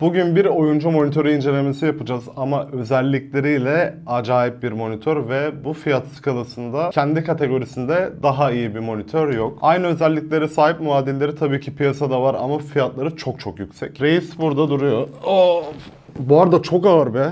Bugün bir oyuncu monitörü incelemesi yapacağız ama özellikleriyle acayip bir monitör ve bu fiyat skalasında kendi kategorisinde daha iyi bir monitör yok. Aynı özelliklere sahip muadilleri tabii ki piyasada var ama fiyatları çok çok yüksek. Reis burada duruyor. Of. Bu arada çok ağır be.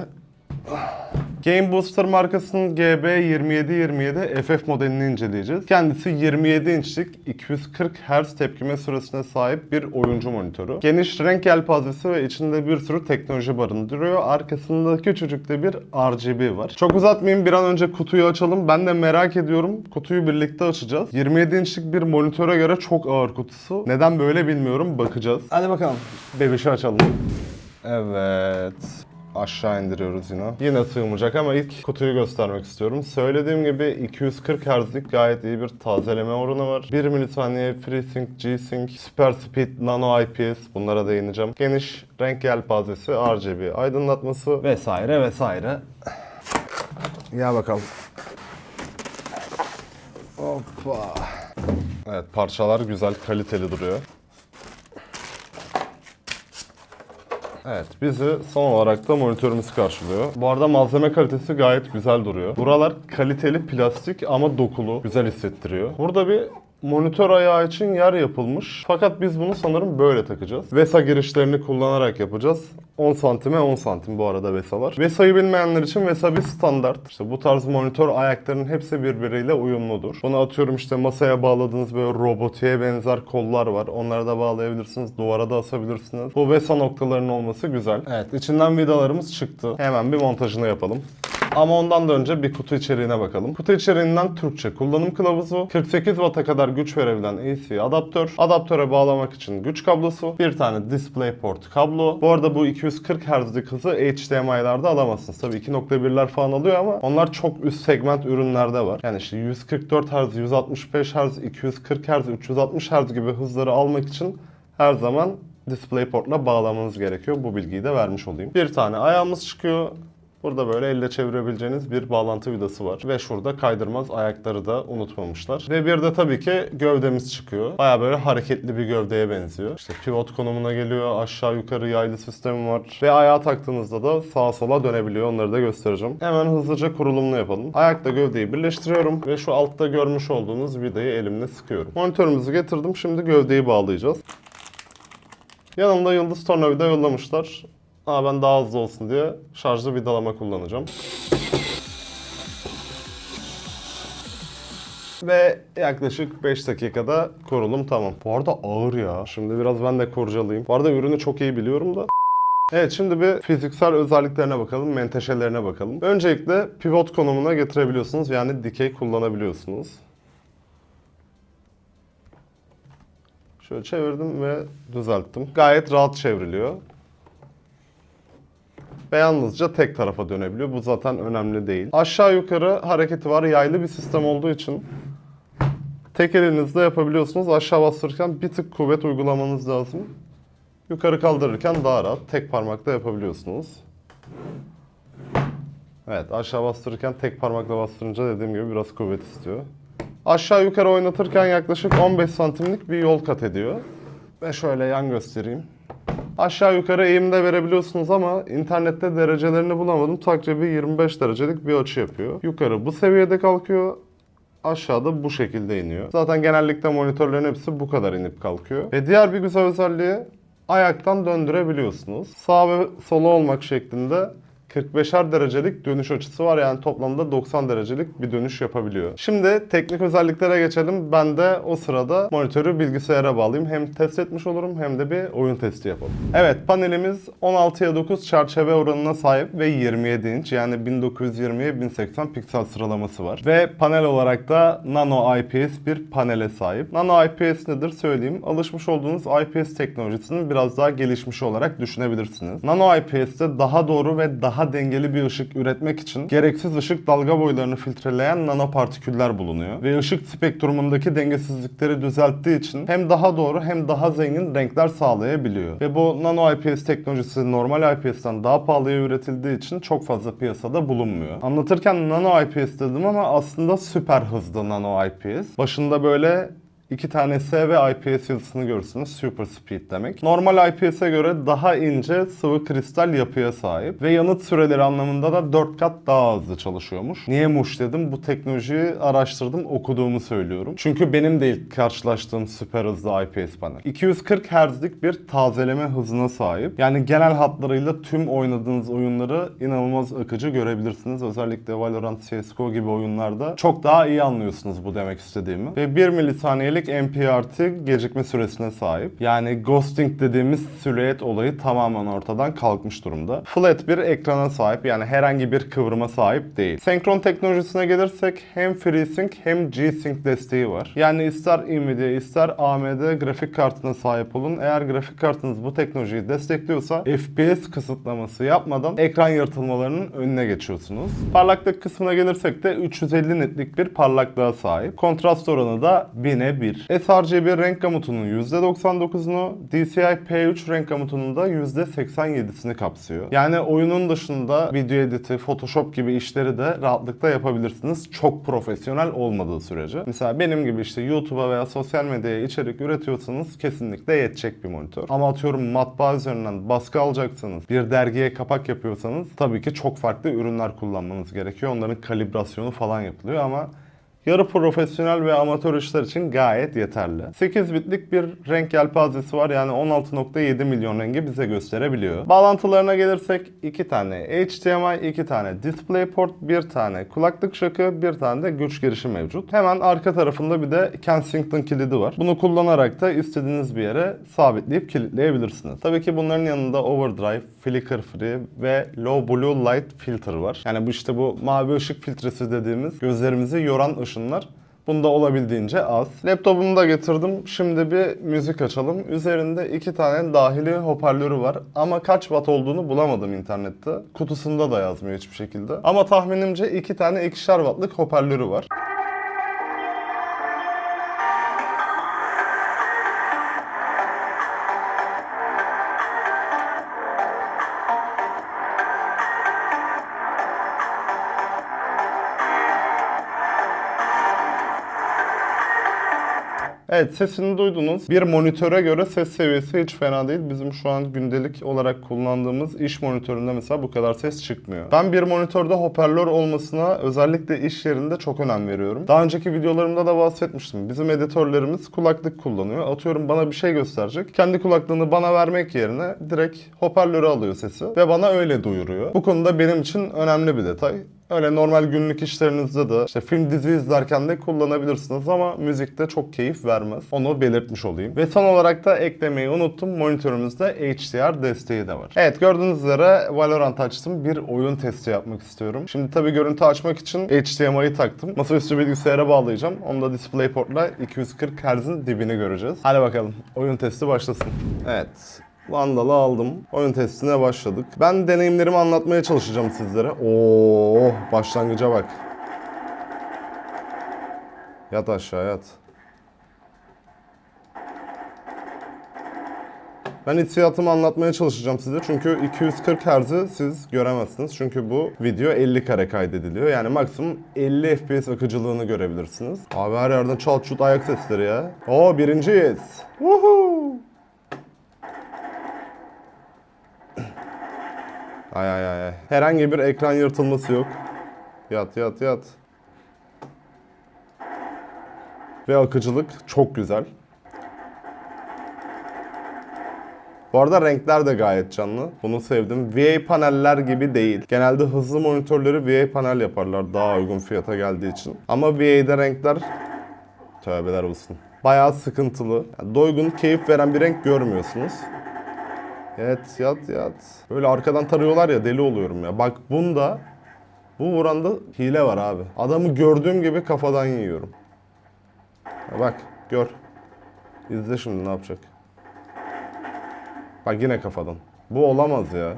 Game Booster markasının GB2727 FF modelini inceleyeceğiz. Kendisi 27 inçlik 240 Hz tepkime süresine sahip bir oyuncu monitörü. Geniş renk yelpazesi ve içinde bir sürü teknoloji barındırıyor. Arkasında küçücük de bir RGB var. Çok uzatmayayım bir an önce kutuyu açalım. Ben de merak ediyorum. Kutuyu birlikte açacağız. 27 inçlik bir monitöre göre çok ağır kutusu. Neden böyle bilmiyorum. Bakacağız. Hadi bakalım. Bebişi açalım. Evet. Aşağı indiriyoruz yine. Yine sığmayacak ama ilk kutuyu göstermek istiyorum. Söylediğim gibi 240 Hz'lik gayet iyi bir tazeleme oranı var. 1 milisaniye FreeSync, G-Sync, Super Speed, Nano IPS bunlara değineceğim. Geniş renk yelpazesi, RGB aydınlatması vesaire vesaire. Gel bakalım. Hoppa. Evet parçalar güzel kaliteli duruyor. Evet, bizi son olarak da monitörümüz karşılıyor. Bu arada malzeme kalitesi gayet güzel duruyor. Buralar kaliteli plastik ama dokulu. Güzel hissettiriyor. Burada bir monitör ayağı için yer yapılmış. Fakat biz bunu sanırım böyle takacağız. VESA girişlerini kullanarak yapacağız. 10 santime 10 santim bu arada VESA'lar. VESA'yı bilmeyenler için VESA bir standart. İşte bu tarz monitör ayaklarının hepsi birbiriyle uyumludur. Bunu atıyorum işte masaya bağladığınız böyle robotiğe benzer kollar var. Onları da bağlayabilirsiniz. Duvara da asabilirsiniz. Bu VESA noktalarının olması güzel. Evet içinden vidalarımız çıktı. Hemen bir montajını yapalım. Ama ondan da önce bir kutu içeriğine bakalım. Kutu içeriğinden Türkçe kullanım kılavuzu, 48 Watt'a kadar güç verebilen AC adaptör, adaptöre bağlamak için güç kablosu, bir tane DisplayPort kablo. Bu arada bu 240 Hz'lik hızı HDMI'larda alamazsınız. Tabii 2.1'ler falan alıyor ama onlar çok üst segment ürünlerde var. Yani işte 144 Hz, 165 Hz, 240 Hz, 360 Hz gibi hızları almak için her zaman DisplayPort'la bağlamanız gerekiyor. Bu bilgiyi de vermiş olayım. Bir tane ayağımız çıkıyor. Burada böyle elle çevirebileceğiniz bir bağlantı vidası var. Ve şurada kaydırmaz ayakları da unutmamışlar. Ve bir de tabii ki gövdemiz çıkıyor. Baya böyle hareketli bir gövdeye benziyor. İşte pivot konumuna geliyor. Aşağı yukarı yaylı sistemi var. Ve ayağa taktığınızda da sağa sola dönebiliyor. Onları da göstereceğim. Hemen hızlıca kurulumunu yapalım. Ayakla gövdeyi birleştiriyorum. Ve şu altta görmüş olduğunuz vidayı elimle sıkıyorum. Monitörümüzü getirdim. Şimdi gövdeyi bağlayacağız. Yanımda yıldız tornavida yollamışlar. Ama ben daha hızlı olsun diye şarjlı vidalama kullanacağım. Ve yaklaşık 5 dakikada kurulum tamam. Bu arada ağır ya. Şimdi biraz ben de kurcalayayım. Bu arada ürünü çok iyi biliyorum da. Evet şimdi bir fiziksel özelliklerine bakalım, menteşelerine bakalım. Öncelikle pivot konumuna getirebiliyorsunuz yani dikey kullanabiliyorsunuz. Şöyle çevirdim ve düzelttim. Gayet rahat çevriliyor. Ve yalnızca tek tarafa dönebiliyor. Bu zaten önemli değil. Aşağı yukarı hareketi var. Yaylı bir sistem olduğu için tek elinizle yapabiliyorsunuz. Aşağı bastırırken bir tık kuvvet uygulamanız lazım. Yukarı kaldırırken daha rahat. Tek parmakla yapabiliyorsunuz. Evet aşağı bastırırken tek parmakla bastırınca dediğim gibi biraz kuvvet istiyor. Aşağı yukarı oynatırken yaklaşık 15 santimlik bir yol kat ediyor. Ve şöyle yan göstereyim. Aşağı yukarı eğimde verebiliyorsunuz ama internette derecelerini bulamadım. Takribi 25 derecelik bir açı yapıyor. Yukarı bu seviyede kalkıyor. Aşağıda bu şekilde iniyor. Zaten genellikle monitörlerin hepsi bu kadar inip kalkıyor. Ve diğer bir güzel özelliği ayaktan döndürebiliyorsunuz. Sağ ve sola olmak şeklinde 45'er derecelik dönüş açısı var. Yani toplamda 90 derecelik bir dönüş yapabiliyor. Şimdi teknik özelliklere geçelim. Ben de o sırada monitörü bilgisayara bağlayayım. Hem test etmiş olurum hem de bir oyun testi yapalım. Evet panelimiz 16'ya 9 çerçeve oranına sahip ve 27 inç yani 1920'ye 1080 piksel sıralaması var. Ve panel olarak da Nano IPS bir panele sahip. Nano IPS nedir söyleyeyim. Alışmış olduğunuz IPS teknolojisinin biraz daha gelişmiş olarak düşünebilirsiniz. Nano IPS'te daha doğru ve daha dengeli bir ışık üretmek için gereksiz ışık dalga boylarını filtreleyen nanopartiküller bulunuyor. Ve ışık spektrumundaki dengesizlikleri düzelttiği için hem daha doğru hem daha zengin renkler sağlayabiliyor. Ve bu nano IPS teknolojisi normal IPS'ten daha pahalıya üretildiği için çok fazla piyasada bulunmuyor. Anlatırken nano IPS dedim ama aslında süper hızlı nano IPS. Başında böyle iki tane S ve IPS yazısını görürsünüz. Super Speed demek. Normal IPS'e göre daha ince sıvı kristal yapıya sahip ve yanıt süreleri anlamında da 4 kat daha hızlı çalışıyormuş. Niye muş dedim? Bu teknolojiyi araştırdım, okuduğumu söylüyorum. Çünkü benim de ilk karşılaştığım süper hızlı IPS panel. 240 Hz'lik bir tazeleme hızına sahip. Yani genel hatlarıyla tüm oynadığınız oyunları inanılmaz akıcı görebilirsiniz. Özellikle Valorant, CSGO gibi oyunlarda çok daha iyi anlıyorsunuz bu demek istediğimi. Ve 1 milisaniyelik MPRT gecikme süresine sahip. Yani ghosting dediğimiz silüet olayı tamamen ortadan kalkmış durumda. Flat bir ekrana sahip yani herhangi bir kıvrıma sahip değil. Senkron teknolojisine gelirsek hem FreeSync hem G-Sync desteği var. Yani ister Nvidia ister AMD grafik kartına sahip olun. Eğer grafik kartınız bu teknolojiyi destekliyorsa FPS kısıtlaması yapmadan ekran yırtılmalarının önüne geçiyorsunuz. Parlaklık kısmına gelirsek de 350 netlik bir parlaklığa sahip. Kontrast oranı da 1000'e 1. sRGB renk gamutunun %99'unu, DCI P3 renk gamutunun da %87'sini kapsıyor. Yani oyunun dışında video editi, Photoshop gibi işleri de rahatlıkla yapabilirsiniz. Çok profesyonel olmadığı sürece. Mesela benim gibi işte YouTube'a veya sosyal medyaya içerik üretiyorsanız kesinlikle yetecek bir monitör. Ama atıyorum matbaa üzerinden baskı alacaksanız, bir dergiye kapak yapıyorsanız tabii ki çok farklı ürünler kullanmanız gerekiyor. Onların kalibrasyonu falan yapılıyor ama Yarı profesyonel ve amatör işler için gayet yeterli. 8 bitlik bir renk yelpazesi var yani 16.7 milyon rengi bize gösterebiliyor. Bağlantılarına gelirsek 2 tane HDMI, 2 tane DisplayPort, 1 tane kulaklık şakı, 1 tane de güç girişi mevcut. Hemen arka tarafında bir de Kensington kilidi var. Bunu kullanarak da istediğiniz bir yere sabitleyip kilitleyebilirsiniz. Tabii ki bunların yanında overdrive, flicker free ve low blue light filter var. Yani bu işte bu mavi ışık filtresi dediğimiz gözlerimizi yoran ışınlar. Bunda olabildiğince az. Laptopumu da getirdim. Şimdi bir müzik açalım. Üzerinde iki tane dahili hoparlörü var. Ama kaç watt olduğunu bulamadım internette. Kutusunda da yazmıyor hiçbir şekilde. Ama tahminimce iki tane ikişer wattlık hoparlörü var. Evet sesini duydunuz. Bir monitöre göre ses seviyesi hiç fena değil. Bizim şu an gündelik olarak kullandığımız iş monitöründe mesela bu kadar ses çıkmıyor. Ben bir monitörde hoparlör olmasına özellikle iş yerinde çok önem veriyorum. Daha önceki videolarımda da bahsetmiştim. Bizim editörlerimiz kulaklık kullanıyor. Atıyorum bana bir şey gösterecek. Kendi kulaklığını bana vermek yerine direkt hoparlörü alıyor sesi ve bana öyle duyuruyor. Bu konuda benim için önemli bir detay. Öyle normal günlük işlerinizde de işte film dizi izlerken de kullanabilirsiniz ama müzikte çok keyif vermez. Onu belirtmiş olayım. Ve son olarak da eklemeyi unuttum. Monitörümüzde HDR desteği de var. Evet gördüğünüz üzere Valorant açtım. Bir oyun testi yapmak istiyorum. Şimdi tabii görüntü açmak için HDMI'yi taktım. Masaüstü bilgisayara bağlayacağım. Onu da DisplayPort'la 240 Hz'in dibini göreceğiz. Hadi bakalım. Oyun testi başlasın. Evet. Vandal'ı aldım. Oyun testine başladık. Ben deneyimlerimi anlatmaya çalışacağım sizlere. Oo, başlangıca bak. Yat aşağı yat. Ben hissiyatımı anlatmaya çalışacağım size çünkü 240 Hz'i siz göremezsiniz. Çünkü bu video 50 kare kaydediliyor. Yani maksimum 50 FPS akıcılığını görebilirsiniz. Abi her yerden çal çut ayak sesleri ya. Oo birinciyiz. Woohoo! Ay ay ay. Herhangi bir ekran yırtılması yok. Yat yat yat. Ve akıcılık çok güzel. Bu arada renkler de gayet canlı. Bunu sevdim. VA paneller gibi değil. Genelde hızlı monitörleri VA panel yaparlar daha uygun fiyata geldiği için. Ama VA'de renkler tövbeler olsun. Bayağı sıkıntılı. Yani doygun, keyif veren bir renk görmüyorsunuz. Yat yat yat. Böyle arkadan tarıyorlar ya deli oluyorum ya. Bak bunda bu vuranda hile var abi. Adamı gördüğüm gibi kafadan yiyorum. Ya bak gör. İzle şimdi ne yapacak. Bak yine kafadan. Bu olamaz ya.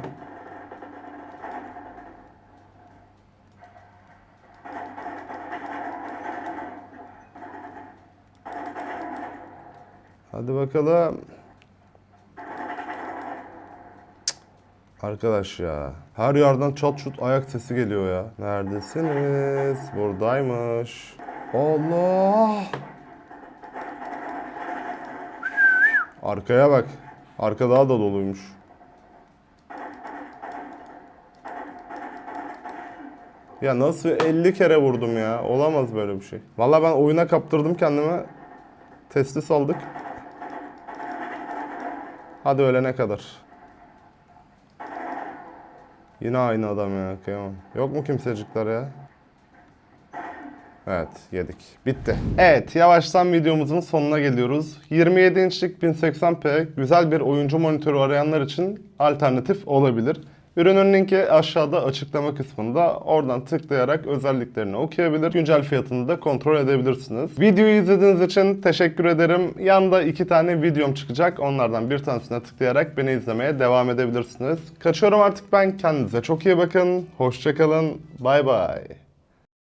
Hadi bakalım. Arkadaş ya. Her yerden çat şut ayak sesi geliyor ya. Neredesiniz? Buradaymış. Allah! Arkaya bak. Arka daha da doluymuş. Ya nasıl 50 kere vurdum ya? Olamaz böyle bir şey. Vallahi ben oyuna kaptırdım kendime. Testi saldık. Hadi ölene kadar. Yine aynı adam ya kıyamam. Yok mu kimsecikler ya? Evet yedik. Bitti. Evet yavaştan videomuzun sonuna geliyoruz. 27 inçlik 1080p güzel bir oyuncu monitörü arayanlar için alternatif olabilir. Ürünün linki aşağıda açıklama kısmında. Oradan tıklayarak özelliklerini okuyabilir. Güncel fiyatını da kontrol edebilirsiniz. Videoyu izlediğiniz için teşekkür ederim. Yanda iki tane videom çıkacak. Onlardan bir tanesine tıklayarak beni izlemeye devam edebilirsiniz. Kaçıyorum artık ben. Kendinize çok iyi bakın. Hoşçakalın. Bay bay.